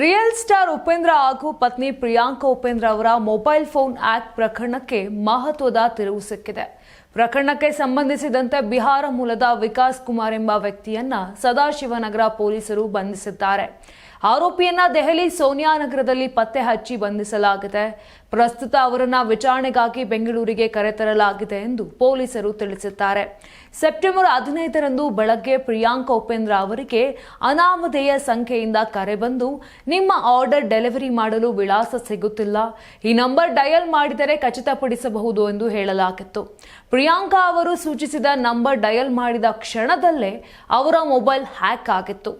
Real star Upendra ಹಾಗೂ ಪತ್ನಿ ಪ್ರಿಯಾಂಕಾ ಉಪೇಂದ್ರ ಅವರ ಮೊಬೈಲ್ ಫೋನ್ ಆಕ್ಟ್ ಪ್ರಕರಣಕ್ಕೆ ಮಹತ್ವದ ತಿರುವು ಸಿಕ್ಕಿದೆ. ಪ್ರಕರಣಕ್ಕೆ ಸಂಬಂಧಿಸಿದಂತೆ ಬಿಹಾರ ಮೂಲದ ವಿಕಾಸ್ ಕುಮಾರ್ ಎಂಬ ವ್ಯಕ್ತಿಯನ್ನ ಸದಾಶಿವನಗರ ಪೊಲೀಸರು ಬಂಧಿಸಿದ್ದಾರೆ. ಆರೋಪಿಯನ್ನ ದೆಹಲಿ ಸೋನಿಯಾ ನಗರದಲ್ಲಿ ಪತ್ತೆ ಹಚ್ಚಿ ಬಂಧಿಸಲಾಗಿದೆ. ಪ್ರಸ್ತುತ ಅವರನ್ನ ವಿಚಾರಣೆಗಾಗಿ ಬೆಂಗಳೂರಿಗೆ ಕರೆತರಲಾಗಿದೆ ಎಂದು ಪೊಲೀಸರು ತಿಳಿಸಿದ್ದಾರೆ. ಸೆಪ್ಟೆಂಬರ್ ಹದಿನೈದರಂದು ಬೆಳಗ್ಗೆ ಪ್ರಿಯಾಂಕ ಉಪೇಂದ್ರ ಅವರಿಗೆ ಅನಾಮಧೇಯ ಸಂಖ್ಯೆಯಿಂದ ಕರೆ ಬಂದು, ನಿಮ್ಮ ಆರ್ಡರ್ ಡೆಲಿವರಿ ಮಾಡಲು ವಿಳಾಸ ಸಿಗುತ್ತಿಲ್ಲ. ಈ ನಂಬರ್ ಡಯಲ್ ಮಾಡಿದರೆ ಖಚಿತಪಡಿಸಬಹುದು ಎಂದು ಹೇಳಲಾಗಿತ್ತು. ಪ್ರಿಯಾಂಕಾ ಅವರು ಸೂಚಿಸಿದ ನಂಬರ್ ಡಯಲ್ ಮಾಡಿದ ಕ್ಷಣದಲ್ಲೇ ಅವರ ಮೊಬೈಲ್ ಹ್ಯಾಕ್ ಆಗಿತ್ತು.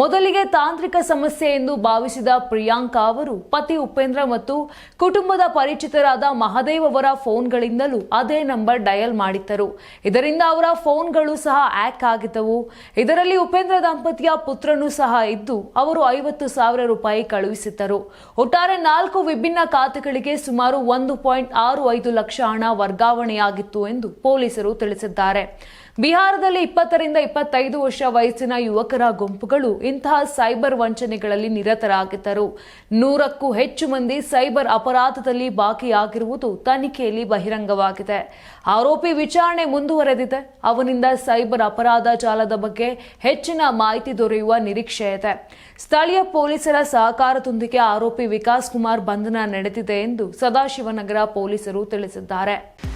ಮೊದಲಿಗೆ ತಾಂತ್ರಿಕ ಸಮಸ್ಯೆ ಎಂದು ಭಾವಿಸಿದ ಪ್ರಿಯಾಂಕಾ ಅವರು ಪತಿ ಉಪೇಂದ್ರ ಮತ್ತು ಕುಟುಂಬದ ಪರಿಚಿತರಾದ ಮಹದೇವ್ ಅವರ ಫೋನ್ಗಳಿಂದಲೂ ಅದೇ ನಂಬರ್ ಡಯಲ್ ಮಾಡಿದ್ದರು. ಇದರಿಂದ ಅವರ ಫೋನ್ಗಳು ಸಹ ಹ್ಯಾಕ್ ಆಗಿದ್ದವು. ಇದರಲ್ಲಿ ಉಪೇಂದ್ರ ದಂಪತಿಯ ಪುತ್ರನೂ ಸಹ ಇದ್ದು, ಅವರು ಐವತ್ತು ಸಾವಿರ ರೂಪಾಯಿ ಕಳುಹಿಸಿದ್ದರು. ಒಟ್ಟಾರೆ ನಾಲ್ಕು ವಿಭಿನ್ನ ಖಾತೆಗಳಿಗೆ ಸುಮಾರು ಒಂದು ಪಾಯಿಂಟ್ ಆರು ಐದು ಲಕ್ಷ ಹಣ ವರ್ಗಾವಣೆಯಾಗಿತ್ತು ಎಂದು ಪೊಲೀಸರು ತಿಳಿಸಿದ್ದಾರೆ. ಬಿಹಾರದಲ್ಲಿ ಇಪ್ಪತ್ತರಿಂದ ಇಪ್ಪತ್ತೈದು ವರ್ಷ ವಯಸ್ಸಿನ ಯುವಕರ ಗುಂಪುಗಳು ಇಂತಹ ಸೈಬರ್ ವಂಚನೆಗಳಲ್ಲಿ ನಿರತರಾಗಿದ್ದರು. ನೂರಕ್ಕೂ ಹೆಚ್ಚು ಮಂದಿ ಸೈಬರ್ ಅಪರಾಧದಲ್ಲಿ ಬಾಕಿಯಾಗಿರುವುದು ತನಿಖೆಯಲ್ಲಿ ಬಹಿರಂಗವಾಗಿದೆ. ಆರೋಪಿ ವಿಚಾರಣೆ ಮುಂದುವರೆದಿದೆ. ಅವನಿಂದ ಸೈಬರ್ ಅಪರಾಧ ಜಾಲದ ಬಗ್ಗೆ ಹೆಚ್ಚಿನ ಮಾಹಿತಿ ದೊರೆಯುವ ನಿರೀಕ್ಷೆ ಇದೆ. ಸ್ಥಳೀಯ ಪೊಲೀಸರ ಸಹಕಾರದೊಂದಿಗೆ ಆರೋಪಿ ವಿಕಾಸ್ ಕುಮಾರ್ ಬಂಧನ ನಡೆದಿದೆ ಎಂದು ಸದಾಶಿವನಗರ ಪೊಲೀಸರು ತಿಳಿಸಿದ್ದಾರೆ.